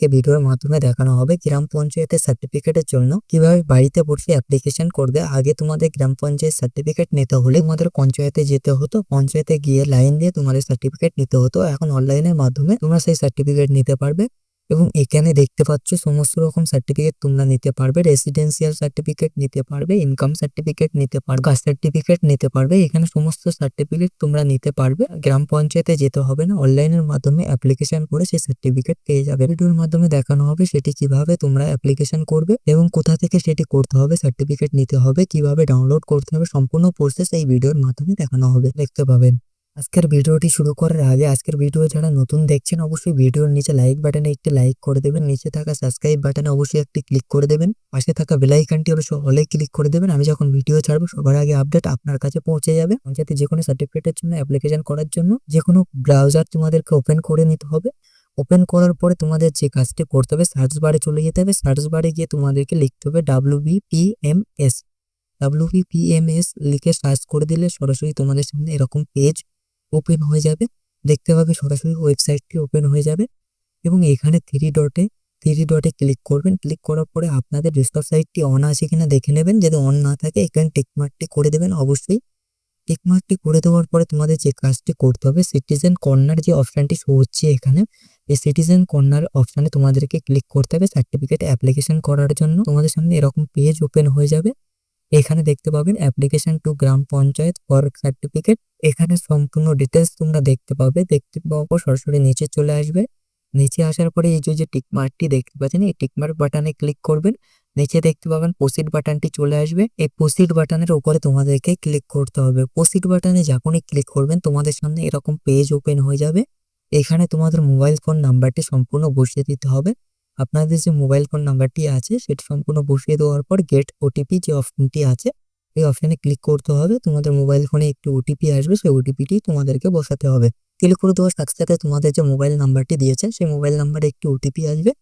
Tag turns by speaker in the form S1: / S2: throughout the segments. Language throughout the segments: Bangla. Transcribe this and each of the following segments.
S1: আজকে ভিডিওর মাধ্যমে দেখানো হবে গ্রাম পঞ্চায়েতের সার্টিফিকেটের জন্য কীভাবে বাড়িতে বসে অ্যাপ্লিকেশন করবে। আগে তোমাদের গ্রাম পঞ্চায়েত সার্টিফিকেট নিতে হলে তোমাদের পঞ্চায়েতে যেতে হতো। পঞ্চায়েতে গিয়ে লাইন দিয়ে তোমাদের সার্টিফিকেট নিতে হতো। এখন অনলাইনের মাধ্যমে তোমরা সেই সার্টিফিকেট নিতে পারবে। এবং এখানে দেখতে পাচ্ছ সমস্ত রকম সার্টিফিকেট তোমরা নিতে পারবে। রেসিডেন্সিয়াল সার্টিফিকেট নিতে পারবে ইনকাম সার্টিফিকেট নিতে পারবে কাস্ট সার্টিফিকেট নিতে পারবে। এখানে সমস্ত সার্টিফিকেট তোমরা নিতে পারবে। গ্রাম পঞ্চায়েতে যেতে হবে না অনলাইনের মাধ্যমে অ্যাপ্লিকেশন করে সেই সার্টিফিকেট পেয়ে যাবে। ভিডিওর মাধ্যমে দেখানো হবে সেটি কীভাবে তোমরা অ্যাপ্লিকেশন করবে এবং কোথা থেকে সেটি করতে হবে সার্টিফিকেট নিতে হবে, কীভাবে ডাউনলোড করতে হবে, সম্পূর্ণ প্রসেস এই ভিডিওর মাধ্যমে দেখানো হবে। দেখতে পাবেন। আজকের ভিডিওটি শুরু করার আগে আজকের ভিডিও যারা নতুন দেখছেন, অবশ্যই ভিডিওর নিচে লাইক বাটনে একটি লাইক করে দেবেন। নিচে থাকা সাবস্ক্রাইব বাটনে অবশ্যই একটি ক্লিক করে দেবেন। পাশে থাকা বেল আইকনটি অবশ্যই হলে ক্লিক করে দেবেন। আমি যখন ভিডিও ছাড়বো, সবার আগে আপডেট আপনার কাছে পৌঁছে যাবে। পঞ্চায়েতে যে কোনো সার্টিফিকেটের জন্য অ্যাপ্লিকেশন করার জন্য যে কোনো ব্রাউজার তোমাদেরকে ওপেন করে নিতে হবে। ওপেন করার পরে তোমাদের যে কাজটি করতে হবে সার্চ বারে চলে যেতে হবে। সার্চ বারে গিয়ে তোমাদেরকে লিখতে হবে W B M S W B M S লিখে সার্চ করে দিলে সরাসরি তোমাদের সামনে এরকম পেজ ওপেন হয়ে যাবে। দেখতে পাবে সরাসরি ওয়েবসাইটটি ওপেন হয়ে যাবে এবং এখানে থ্রি ডটে থ্রি ডটে ক্লিক করবেন। ক্লিক করার পরে আপনাদের ডেস্কটপ সাইটটি অন আছে কিনা দেখে নেবেন। যদি অন না থাকে, এখানে টিকমার্কটি করে দেবেন অবশ্যই। টিকমার্কটি করে দেওয়ার পরে তোমাদের যে কাজটি করতে হবে সিটিজেন কর্নার যে অপশানটি শো হচ্ছে এখানে, এই সিটিজেন কর্নার অপশানে তোমাদেরকে ক্লিক করতে হবে সার্টিফিকেট অ্যাপ্লিকেশন করার জন্য। তোমাদের সামনে এরকম পেজ ওপেন হয়ে যাবে। এখানে দেখতে পাবেন application to gram panchayat for certificate এখানে সম্পূর্ণ ডিটেলস তোমরা দেখতে পাবে। দেখতে পর সরাসরি নিচে চলে আসবে। নিচে আসার পরে এই যে টিকমার্কটি দেখতে পাচ্ছেন, এই টিকমার্ক বাটনে ক্লিক করবেন। নিচে দেখতে পাবেন প্রসিড বাটনটি চলে আসবে। এই প্রসিড বাটনের উপরে তোমাদেরকে ক্লিক করতে হবে। প্রসিড বাটনে যখনই ক্লিক করবেন, তোমাদের সামনে এরকম পেজ ওপেন হয়ে যাবে। এখানে তোমাদের মোবাইল ফোন নাম্বারটি সম্পূর্ণ বসিয়ে দিতে হবে। আপনাদের যে মোবাইল ফোন নাম্বারটি আছে, সেটি সম্পূর্ণ বসিয়ে দেওয়ার পর গেট ওটিপি যে অপশনটি আছে, এই অপশানে ক্লিক করতে হবে। তোমাদের মোবাইল ফোনে একটি ওটিপি আসবে, সেই ওটিপিটি তোমাদেরকে বসাতে হবে। ক্লিক করে দেওয়ার সাথে সাথে তোমাদের যে মোবাইল নাম্বারটি দিয়েছেন সেই মোবাইল নাম্বারে একটি ওটিপি আসবে।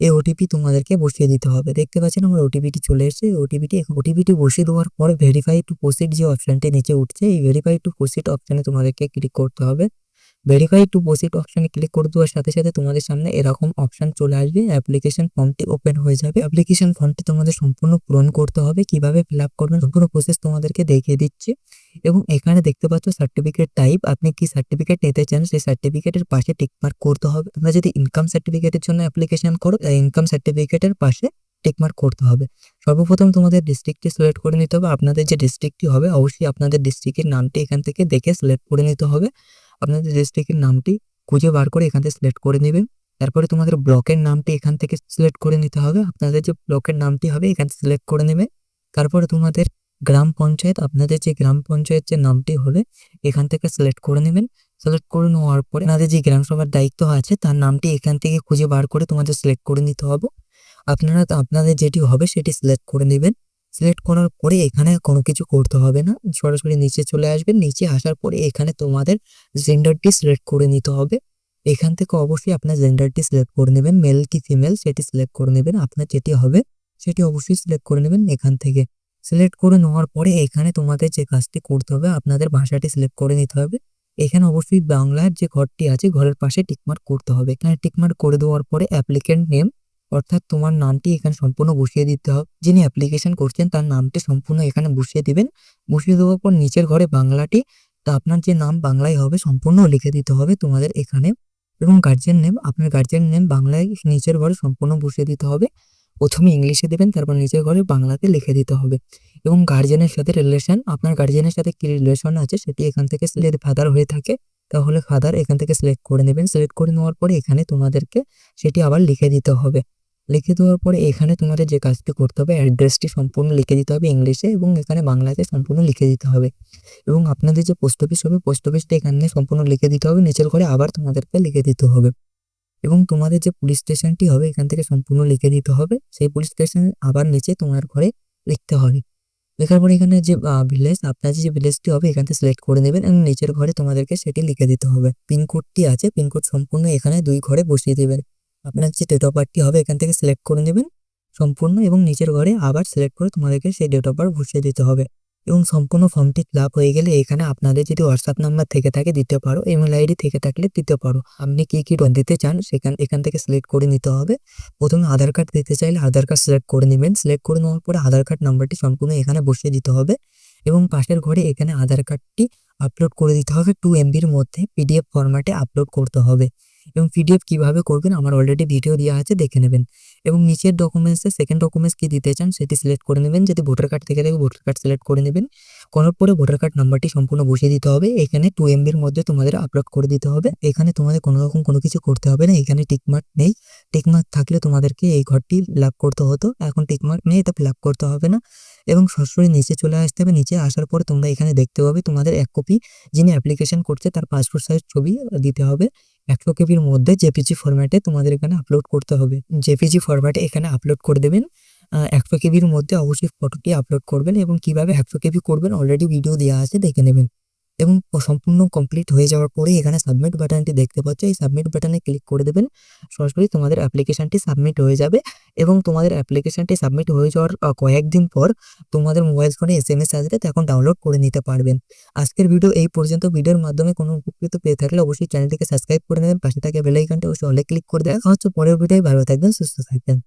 S1: এই ওটিপি তোমাদেরকে বসিয়ে দিতে হবে। দেখতে পাচ্ছেন আমার ওটিপিটি চলে এসেছে। ওটিপিটি ওটিপিটি বসিয়ে দেওয়ার পরে ভেরিফাই টু প্রসিড যে অপশানটি নিচে উঠছে, এই ভেরিফাই টু প্রসিড অপশানে তোমাদেরকে ক্লিক করতে হবে। ভেরিফাই টু প্রসিড অপশানে ক্লিক করে দেওয়ার সাথে সাথে তোমাদের সামনে এরকম অপশান চলে আসবে। অ্যাপ্লিকেশন ফর্মটি ওপেন হয়ে যাবে। অ্যাপ্লিকেশন ফর্মটি তোমাদের সম্পূর্ণ পূরণ করতে হবে। কীভাবে ফিল আপ করবেন সম্পূর্ণ প্রসেস তোমাদেরকে দেখিয়ে দিচ্ছে। এবং এখানে দেখতে পাচ্ছ সার্টিফিকেট টাইপ আপনি কি সার্টিফিকেট নিতে চান সেই সার্টিফিকেটের পাশে টিকমার্ক করতে হবে। তোমরা যদি ইনকাম সার্টিফিকেটের জন্য অ্যাপ্লিকেশন করো ইনকাম সার্টিফিকেটের পাশে টিকমার্ক করতে হবে। সর্বপ্রথম তোমাদের ডিস্ট্রিক্টটি সিলেক্ট করে নিতে হবে। আপনাদের যে ডিস্ট্রিক্টটি হবে, অবশ্যই আপনাদের ডিস্ট্রিক্টের নামটি এখান থেকে দেখে সিলেক্ট করে নিতে হবে। আপনাদের ডিস্ট্রিক্টের নামটি খুঁজে বার করে এখান থেকে সিলেক্ট করে নেবেন। তারপরে তোমাদের ব্লকের নামটি এখান থেকে সিলেক্ট করে নিতে হবে। আপনাদের যে ব্লকের নামটি হবে এখান থেকে সিলেক্ট করে নেবে তারপরে তোমাদের গ্রাম পঞ্চায়েত, আপনাদের যে গ্রাম পঞ্চায়েত যে নামটি হবে এখান থেকে সিলেক্ট করে নেবেন। সিলেক্ট করে নেওয়ার পরে আপনাদের যে গ্রাম সভার দায়িত্ব আছে তার নামটি এখান থেকে খুঁজে বার করে তোমাদের সিলেক্ট করে নিতে হবে। আপনারা, আপনাদের যেটি হবে সেটি সিলেক্ট করে নেবেন। সিলেক্ট করার পরে এখানে কোনো কিছু করতে হবে না। সরাসরি নিচে চলে আসবেন। নিচে আসার পরে এখানে তোমাদের জেন্ডারটি সিলেক্ট করে নিতে হবে। এখান থেকে অবশ্যই আপনার জেন্ডারটি সিলেক্ট করে নেবেন। মেল কি ফিমেল সেটি সিলেক্ট করে নেবেন। আপনার যেটি হবে সেটি অবশ্যই সিলেক্ট করে নেবেন এখান থেকে। সিলেক্ট করে নেওয়ার পরে এখানে তোমাদের যে কাজটি করতে হবে, আপনাদের ভাষাটি সিলেক্ট করে নিতে হবে। এখানে অবশ্যই বাংলার যে ঘরটি আছে, ঘরের পাশে টিকমার্ক করতে হবে। এখানে টিকমার্ক করে দেওয়ার পরে অ্যাপ্লিকেন্ট নেম অর্থাৎ তোমার নামটি এখানে সম্পূর্ণ বসিয়ে দিতে হবে। যিনি অ্যাপ্লিকেশন করছেন, তার নামটি সম্পূর্ণ এখানে বসিয়ে দিবেন। বসিয়ে দেওয়ার পর নিচের ঘরে বাংলাটি, তা আপনার যে নাম বাংলায় হবে, সম্পূর্ণ লিখে দিতে হবে তোমাদের এখানে। এবং গার্জেন নেম আপনার গার্জেন নেম বাংলায় নিচের ঘরে সম্পূর্ণ বসিয়ে দিতে হবে। প্রথমে ইংলিশে দেবেন, তারপর নিচের ঘরে বাংলাতে লিখে দিতে হবে। এবং গার্জেনের সাথে রিলেশন আপনার গার্জেনের সাথে কি রিলেশন আছে সেটি এখান থেকে যদি ফাদার হয়ে থাকে। তাহলে ফাদার এখান থেকে সিলেক্ট করে নেবেন। সিলেক্ট করে নেওয়ার পরে এখানে তোমাদেরকে সেটি আবার লিখে দিতে হবে। লিখে দেওয়ার পরে এখানে তোমাদের যে কাজটি করতে হবে, অ্যাড্রেসটি সম্পূর্ণ লিখে দিতে হবে ইংলিশে এবং এখানে বাংলাতে সম্পূর্ণ লিখে দিতে হবে। এবং আপনাদের যে পোস্ট অফিস হবে পোস্ট অফিসটা এখানে সম্পূর্ণ লিখে দিতে হবে, নিচের ঘরে আবার তোমাদেরকে লিখে দিতে হবে। এবং তোমাদের যে পুলিশ স্টেশনটি হবে, এখান থেকে সম্পূর্ণ লিখে দিতে হবে, সেই পুলিশ স্টেশন আবার নিচে তোমার ঘরে লিখতে হবে। লেখার পরে এখানে যে ভিলেজ আপনার যে ভিলেজটি হবে, এখান থেকে সিলেক্ট করে নেবেন এবং নিচের ঘরে তোমাদেরকে সেটি লিখে দিতে হবে। পিনকোডটি আছে পিনকোড সম্পূর্ণ এখানে দুই ঘরে বসিয়ে দেবেন। আপনার যে ডেট অফ বার্থটি হবে, এখান থেকে সিলেক্ট করে নেবেন সম্পূর্ণ এবং নিচের ঘরে আবার সিলেক্ট করে তোমাদেরকে সেই ডেট অফ বার্থ বসিয়ে দিতে হবে। এবং সম্পূর্ণ ফর্মটি ফিল হয়ে গেলে এখানে আপনাদের যদি হোয়াটসঅ্যাপ নাম্বার থেকে থাকে দিতে পারো। ইমেল আইডি থেকে থাকলে দিতে পারো। আপনি কি কি দিতে চান, সেখান, এখান থেকে সিলেক্ট করে নিতে হবে। প্রথমে আধার কার্ড দিতে চাইলে আধার কার্ড সিলেক্ট করে নেবেন। সিলেক্ট করে নেওয়ার পরে আধার কার্ড নাম্বারটি সম্পূর্ণ এখানে বসিয়ে দিতে হবে। এবং পাশের ঘরে এখানে আধার কার্ডটি আপলোড করে দিতে হবে। টু এমবির মধ্যে পিডিএফ ফরম্যাটে আপলোড করতে হবে। এবং পিডিএফ কীভাবে করবেন আমার অলরেডি ভিডিও দেওয়া আছে, দেখে নেবেন। এবং নিচের ডকুমেন্টসে সেকেন্ড ডকুমেন্টস কি দিতে চান সেটি সিলেক্ট করে নেবেন। যদি ভোটার কার্ড থেকে থাকে ভোটার কার্ড সিলেক্ট করে নেবেন, করার পরে ভোটার কার্ড নাম্বারটি সম্পূর্ণ বসিয়ে দিতে হবে। এখানে টু এমবির মধ্যে তোমাদের আপলোড করে দিতে হবে। এখানে তোমাদের কোনো রকম কোনো কিছু করতে হবে না। এখানে টিকমার্ক নেই। টিকমার্ক থাকলে তোমাদেরকে এই ঘরটি আপ করতে হতো। এখন টিকমার্ক নেই, এটা আপ করতে হবে না। এবং সরাসরি নিচে চলে আসতে হবে। নিচে আসার পরে তোমরা এখানে দেখতে পাবে তোমাদের এক কপি যিনি অ্যাপ্লিকেশন করছে তার পাসপোর্ট সাইজ ছবি দিতে হবে। একশো কেবির মধ্যে জেপিজি ফরম্যাটে তোমাদের এখানে আপলোড করতে হবে। জেপিজি ফরম্যাটে এখানে আপলোড করে দেবেন। একশো কেবির মধ্যে অবশ্যই ফটোটি আপলোড করবেন এবং কীভাবে একশো কেবি করবেন অলরেডি ভিডিও দেওয়া আছে, দেখে নেবেন। এবং সম্পূর্ণ কমপ্লিট হয়ে যাওয়ার পরে এখানে সাবমিট বাটনটি দেখতে পাচ্ছ। এই সাবমিট বাটনে ক্লিক করে দেবেন। সরাসরি তোমাদের অ্যাপ্লিকেশনটি সাবমিট হয়ে যাবে এবং তোমাদের অ্যাপ্লিকেশনটি সাবমিট হয়ে যাওয়ার কয়েকদিন পর তোমাদের মোবাইল ফোনে এস এম এস আসবে তখন ডাউনলোড করে নিতে পারবেন। আজকের ভিডিও এই পর্যন্ত। ভিডিওর মাধ্যমে কোনো উপকৃত পেয়ে থাকলে অবশ্যই চ্যানেলটিকে সাবস্ক্রাইব করে নেবেন। পাশে থাকে বেল আইকনটা অবশ্যই অলে ক্লিক করে দেখা হচ্ছে পরের ভিডিওয় ভালো থাকবেন, সুস্থ থাকবেন।